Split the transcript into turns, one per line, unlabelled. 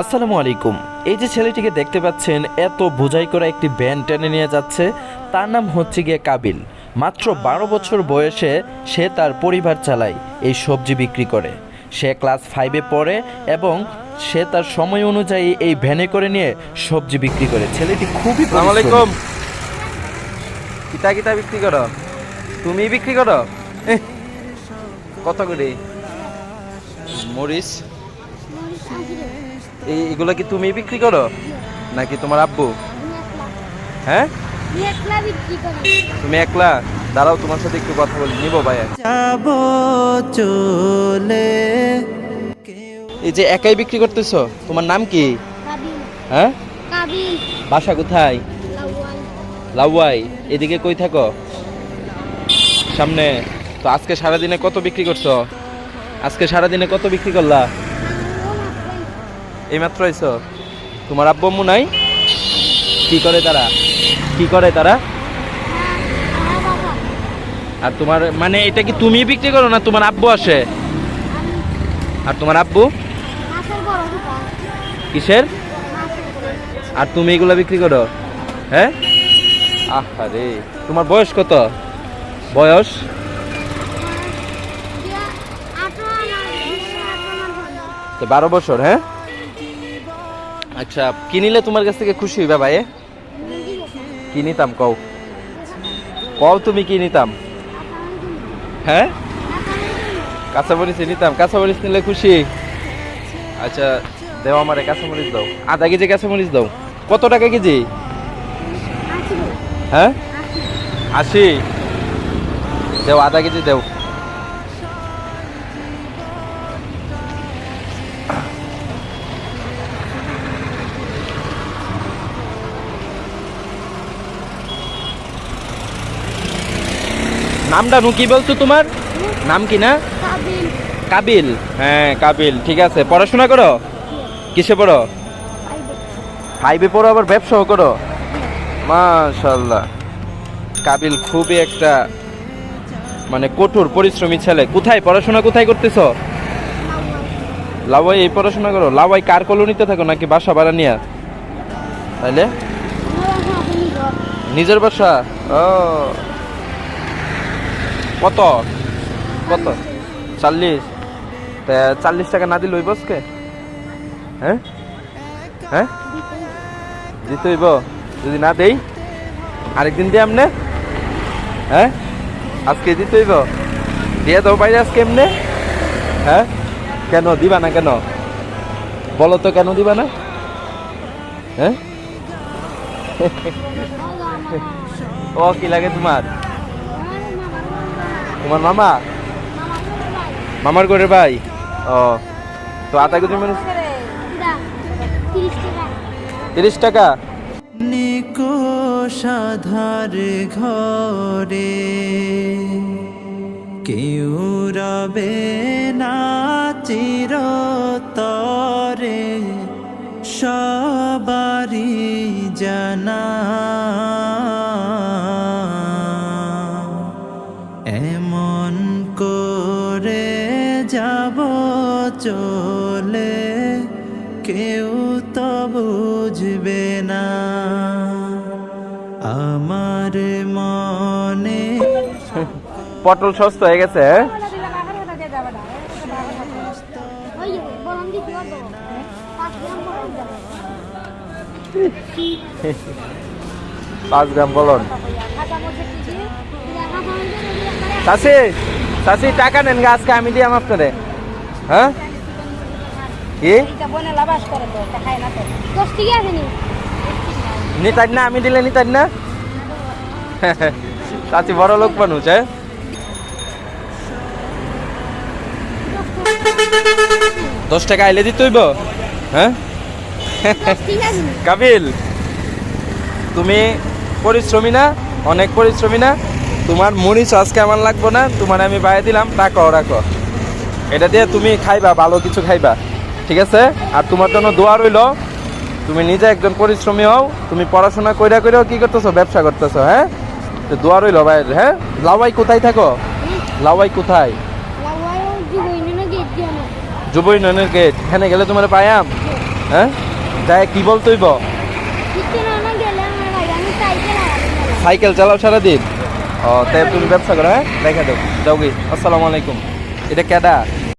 আসসালামু আলাইকুম। এই যে ছেলেটিকে দেখতে পাচ্ছেন এত বোঝাই করা একটি ভ্যান টেনে নিয়ে যাচ্ছে। তার নাম হচ্ছে গিয়ে কাবিল। মাত্র বারো বছর বয়সে সে তার পরিবার চালায় এই সবজি বিক্রি করে। সে ক্লাস ফাইভে পড়ে এবং সে তার সময় অনুযায়ী এই ভ্যানে করে নিয়ে সবজি বিক্রি করে। ছেলেটি খুবই
আসসালামু আলাইকুম। কিতা কিতা বিক্রি করো। তুমি বিক্রি করো? কত করে? মরিচ। এই এগুলো কি তুমি বিক্রি করো? নাকি তোমার আব্বু? হ্যাঁ?
একলা বিক্রি করে
তুমি একলা? দাঁড়াও তোমার সাথে একটু কথা বলি। নিবো ভাইয়া।
যাব চলে
এই যে একাই বিক্রি করতেছো তোমার নাম কি? হ্যাঁ? বাসা কোথায়? লাউয়াই। এদিকে কই থাকো? সামনে। তো আজকে সারাদিনে কত বিক্রি করছ? আজকে সারাদিনে কত বিক্রি করলা? এইমাত্র আইছো? তোমার আব্বু আম্মু নাই? কি করে তারা? কি করে তারা? আর তোমার মানে এটা কি তুমি বিক্রি করো না তোমার আব্বু আসে? আর তোমার আব্বু? কিসের? আর তুমি এগুলো বিক্রি করো? হ্যাঁ? আহারে তোমার বয়স কত? বয়স? বারো বছর হ্যাঁ? আচ্ছা কি নিলে তোমার কাছ থেকে খুশি হইবা ভাই কি নিতাম কও? কও তুমি কি নিতাম? হ্যাঁ? কাঁচামরিচ নিতাম, কাঁচামরিচ নিলে খুশি? আচ্ছা দেও আমারে কাঁচামরিচ দাও। আধা কেজি কাঁচামরিচ দাও। কত টাকা কেজি? হ্যাঁ? আশি। দেও, আধা কেজি দেও। নামটা কি বলছো তোমার? নাম কি না?
কাবিল।
হ্যাঁ কাবিল ঠিক আছে। পড়াশোনা করো? কিসে পড়ো? ফাইভে পড়ো আবার ব্যবসাও করো? মাশাল্লাহ কাবিল খুবই একটা মানে কঠোর পরিশ্রমী ছেলে। কোথায়? পড়াশোনা কোথায় করতেছো? লাভাই এই পড়াশোনা করো। লাভাই কার কলোনিতে থাকো নাকি বাসা ভাড়া নিয়ে? তাইলে? নিজের বাসা? ও কত? কত? চাল্লিশ। তা চাল্লিশ টাকা না দিলে বসকে হ্যাঁ? হ্যাঁ? দিতে হইব। যদি না দেই, আরেকদিন দিয়ে আমনে। হ্যাঁ? আজকে দিতে হইব। দিয়ে দাও বাইরে আজকে এমনে হ্যাঁ? কেন? দিবা না কেন? বলো তো কেন দিবা না? হ্যাঁ? ও, কি লাগে তোমার? তোমার মামা? মামার ঘরে ভাই? ও, তো আধা কেজি মানে
তিরিশ টাকা।
নিকো সাধার ঘরে কেউ রবে না চিরতরে সবারি জানা চলে কেউ তো বুঝবে না। আমার মনে
পটল সস্তা হয়ে গেছে হ্যাঁ?
পাঁচ গ্রাম
বলন চাষি চাষি টাকা নেন গাছকে আমি দিয়াম আপনারে। হ্যাঁ? কি? নিতাই না আমি দিলে নিতাই না? চাচি বড় লোক মানুষ হ্যাঁ? দশ টাকা আইলে দিতে হইব হ্যাঁ? কাবিল তুমি পরিশ্রমী না? অনেক পরিশ্রমী না? তোমার মরিচ আজকে আমার লাগবো না তোমার আমি বাইরে দিলাম রাখো রাখো এটা দিয়ে তুমি খাইবা ভালো কিছু খাইবা। ঠিক আছে? আর তোমার জন্য দোয়া রইল তুমি নিজে একজন পরিশ্রমী হও তুমি পড়াশোনা কইরা কইরাও কি করতেছো? ব্যবসা করতেছো হ্যাঁ? তো দোয়া রইল ভাই হ্যাঁ? লাউবাই কোথায় থাকো? লাউবাই কোথায়? যুব ইউনিয়নের গেট এখানে গেলে তোমার পায়াম হ্যাঁ? যায় কি বলতে হইব
কিছু না না গেলে আমার ভাই সাইকেল
চালাও সারাদিন? ও তাই তুমি ব্যবসা করো হ্যাঁ? দেখা দাও যাও আসসালামু আলাইকুম। এটা কেডা